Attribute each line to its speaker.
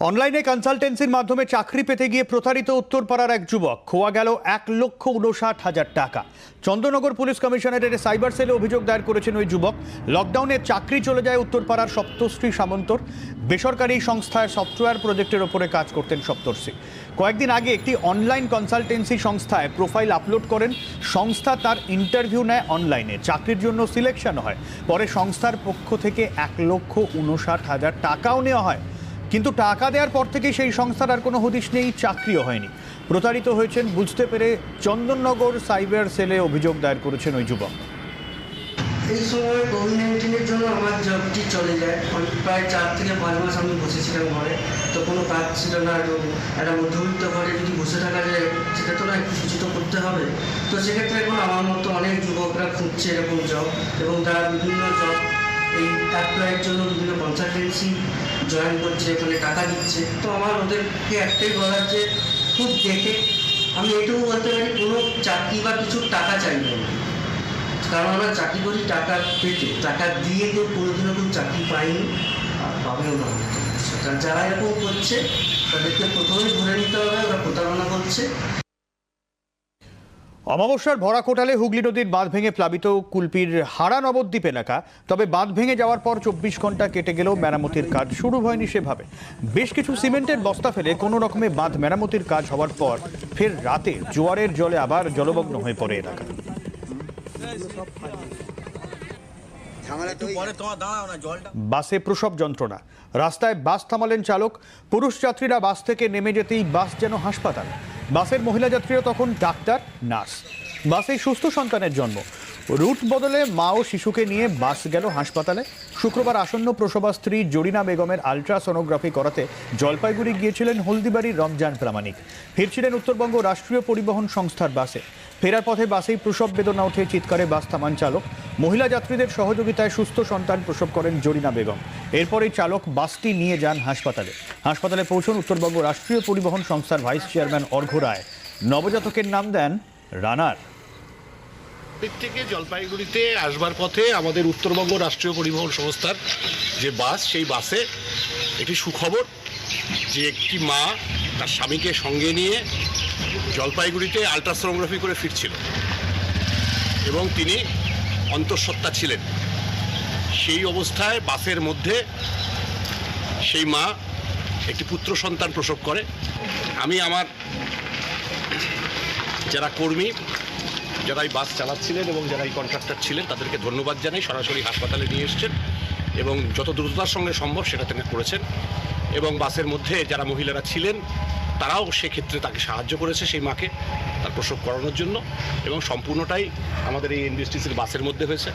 Speaker 1: অনলাইনে কনসালটেন্সির মাধ্যমে চাকরি পেতে গিয়ে প্রতারিত উত্তরপাড়ার এক যুবক, খোয়া গেল এক লক্ষ উনষাট হাজার টাকা। চন্দ্রনগর পুলিশ কমিশনারের সাইবার সেলে অভিযোগ দায়ের করেছেন ওই যুবক। লকডাউনে চাকরি চলে যায় উত্তরপাড়ার সপ্তশ্রী সামন্তর। বেসরকারি সংস্থায় সফটওয়্যার প্রজেক্টের ওপরে কাজ করতেন সপ্তর্ষি কয়েকদিন আগে একটি অনলাইন কনসালটেন্সি সংস্থায় প্রোফাইল আপলোড করেন। সংস্থা তার ইন্টারভিউ নেয় অনলাইনে। চাকরির জন্য সিলেকশন হয়। পরে সংস্থার পক্ষ থেকে এক লক্ষ উনষাট হাজার টাকাও নেওয়া হয়। কিন্তু টাকা দেওয়ার পর থেকে সেই সংস্থার আর কোনো হদিশ নেই, চাকরিও হয়নি। প্রতারিত হয়েছেন, বুঝতে পেরে চন্দননগর সাইবার সেলে অভিযোগ দায়ের করেছেন ওই যুবক।
Speaker 2: এই সময় কোভিড নাইন্টিনের জন্য আমার জবটি চলে যায়। প্রায় চার থেকে পাঁচ মাস আমি বসেছিলাম ঘরে। তো কোনো কাজ ছিল না এবং একটা মধ্যবিত্ত ঘরে যদি বসে থাকা যায়, সেটা তো না কিছু তো করতে হবে। তো সেক্ষেত্রে এখন আমার মতো অনেক যুবকরা খুঁজছে এরকম জব এবং তারা বিভিন্ন জব এই অ্যাপ্লাইয়ের জন্য বিভিন্ন কনসালটেন্সি জয়েন করছে এখানে টাকা দিচ্ছে। তো আমার ওদেরকে একটাই বলার যে, খুব দেখে। আমি এটুকু বলতে পারি, কোনো চাকরি বা কিছু টাকা চাইবে না। কারণ আমরা চাকরি করি, টাকা পেতে। টাকা দিয়ে কেউ কোনোদিনও কোনো চাকরি পাইনি, আর পাবেও না। যারা এরকম করছে, তাদেরকে প্রথমেই ধরে নিতে হবে, ওরা প্রতারণা করছে।
Speaker 1: অমাবস্যার ভরা কোটালে হুগলি নদীর বাঁধ ভেঙে প্লাবিত কুলপির হারা নবদ্বীপ এলাকা। তবে বাঁধ ভেঙে যাওয়ার পর চব্বিশ ঘণ্টা কেটে গেলেও মেরামতির কাজ শুরু হয়নি সেভাবে। বেশ কিছু সিমেন্টের বস্তা ফেলে কোনো রকমে বাঁধ মেরামতির কাজ হওয়ার পর ফের রাতে জোয়ারের জলে আবার জলমগ্ন হয়ে পড়ে এলাকা। বাসে প্রসব যন্ত্রণা। রাস্তায় বাস থামালেন চালক। পুরুষ যাত্রীরা বাস থেকে নেমে যেতেই বাস যেন হাসপাতাল। বাসের মহিলা যাত্রীরা তখন ডাক্তার, নার্স। বাসে সুস্থ সন্তানের জন্ম। রুট বদলে মা ও শিশুকে নিয়ে বাস গেল হাসপাতালে। শুক্রবার আসন্ন প্রসবা স্ত্রী জরিনা বেগমের আলট্রাসোনোগ্রাফি করাতে জলপাইগুড়ি গিয়েছিলেন হলদিবাড়ির রমজান প্রামাণিক। ফিরছিলেন উত্তরবঙ্গ রাষ্ট্রীয় পরিবহন সংস্থার বাসে। ফেরার পথে বাসেই প্রসব বেদনা উঠে চিৎকারে বাস থামান চালক। মহিলা যাত্রীদের সহযোগিতায় সুস্থ সন্তান প্রসব করেন জরিনা বেগম। এরপরেই চালক বাসটি নিয়ে যান হাসপাতালে। হাসপাতালে পৌঁছন উত্তরবঙ্গ রাষ্ট্রীয় পরিবহন সংস্থার ভাইস চেয়ারম্যান অর্ঘ রায়। নবজাতকের নাম দেন রানার।
Speaker 3: থেকে জলপাইগুড়িতে আসবার পথে আমাদের উত্তরবঙ্গ রাষ্ট্রীয় পরিবহন সংস্থার যে বাস, সেই বাসে একটি সুখবর, যে একটি মা তার স্বামীকে সঙ্গে নিয়ে জলপাইগুড়িতে আলট্রাসোনোগ্রাফি করে ফিরছিল। এবং তিনি অন্তঃসত্ত্বা ছিলেন। সেই অবস্থায় বাসের মধ্যে সেই মা একটি পুত্র সন্তান প্রসব করে। আমি আমার যারা কর্মী যারা এই বাস চালাচ্ছিলেন এবং যারা এই কন্ট্রাক্টর ছিলেন, তাদেরকে ধন্যবাদ জানাই। সরাসরি হাসপাতালে নিয়ে এসছেন এবং যত দ্রুততার সঙ্গে সম্ভব সেটা তিনি করেছেন। এবং বাসের মধ্যে যারা মহিলারা ছিলেন তারাও সেক্ষেত্রে তাকে সাহায্য করেছে সেই মাকে তার প্রসব করানোর জন্য এবং সম্পূর্ণটাই আমাদের এই এনবিএসটিসির বাসের মধ্যে হয়েছে।